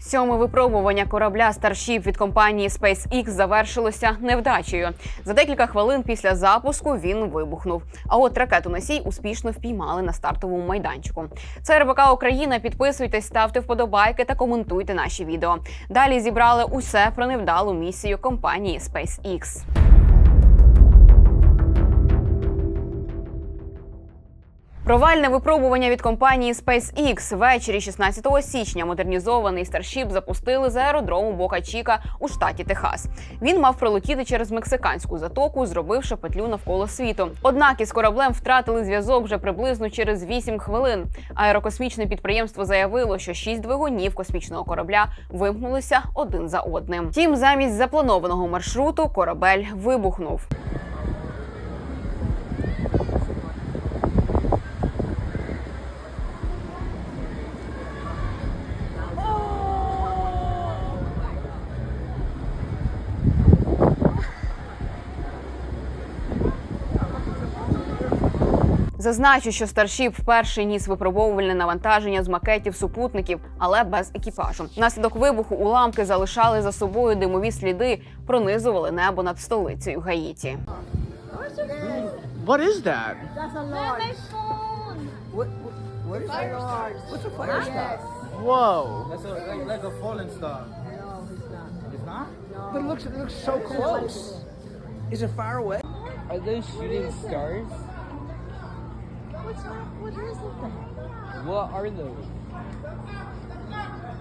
Сьоме випробування корабля Starship від компанії SpaceX завершилося невдачею. За декілька хвилин після запуску він вибухнув. А от ракету носій успішно впіймали на стартовому майданчику. Це РБК Україна. Підписуйтесь, ставте вподобайки та коментуйте наші відео. Далі зібрали усе про невдалу місію компанії SpaceX. Провальне випробування від компанії SpaceX ввечері 16 січня модернізований Starship запустили з аеродрому Бока Чіка у штаті Техас. Він мав пролетіти через мексиканську затоку, зробивши петлю навколо світу. Однак із кораблем втратили зв'язок вже приблизно через 8 хвилин. Аерокосмічне підприємство заявило, що шість двигунів космічного корабля вимкнулися один за одним. Втім, замість запланованого маршруту корабель вибухнув. Зазначу, що Starship вперше ніс випробовувальне навантаження з макетів супутників, але без екіпажу. Внаслідок вибуху уламки залишали за собою димові сліди, пронизували небо над столицею Гаїті. What is that? That's a large. my phone. What, what is Fire stars. What's a fire star? Whoa. That's a, like, like a fallen star. No, it's not. It's not? No. But it looks, it looks so close. Is it far away? Are those shooting stars? What's that? What is it? What are those?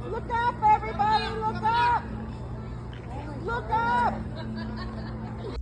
Look up, everybody! Look up! Look up!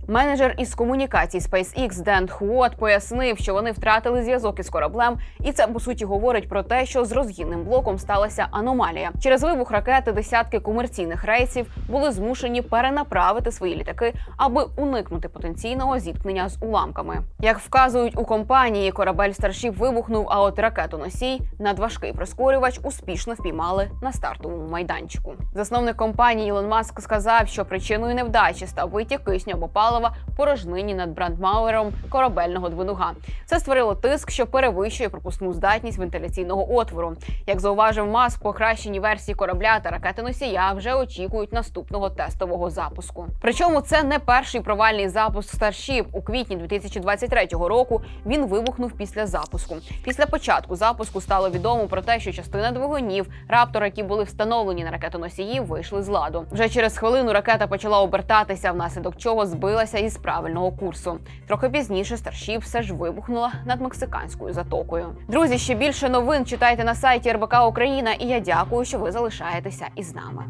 Менеджер із комунікацій SpaceX Ден Хуот пояснив, що вони втратили зв'язок із кораблем, і це по суті говорить про те, що з розгінним блоком сталася аномалія. Через вибух ракети десятки комерційних рейсів були змушені перенаправити свої літаки, аби уникнути потенційного зіткнення з уламками. Як вказують у компанії, корабель Starship вибухнув, а от ракету носій надважкий прискорювач успішно впіймали на стартовому майданчику. Засновник компанії Ілон Маск сказав, що причиною невдачі став витік кисню або палива в порожнині над брандмауером корабельного двигуна. Це створило тиск, що перевищує пропускну здатність вентиляційного отвору. Як зауважив Маск, покращені версії корабля та ракети носія вже очікують наступного тестового запуску. Причому це не перший провальний запуск Starship. У квітні 2023 року він вибухнув після запуску. Після початку запуску стало відомо про те, що частина двигунів Раптор, які були встановлені на ракетоносії, вийшли з ладу. Вже через хвилину ракета почала обертатися, внаслідок чого збилася із правильного курсу. Трохи пізніше старші все ж вибухнула над мексиканською затокою. Друзі, ще більше новин читайте на сайті РБК Україна, і я дякую, що ви залишаєтеся із нами.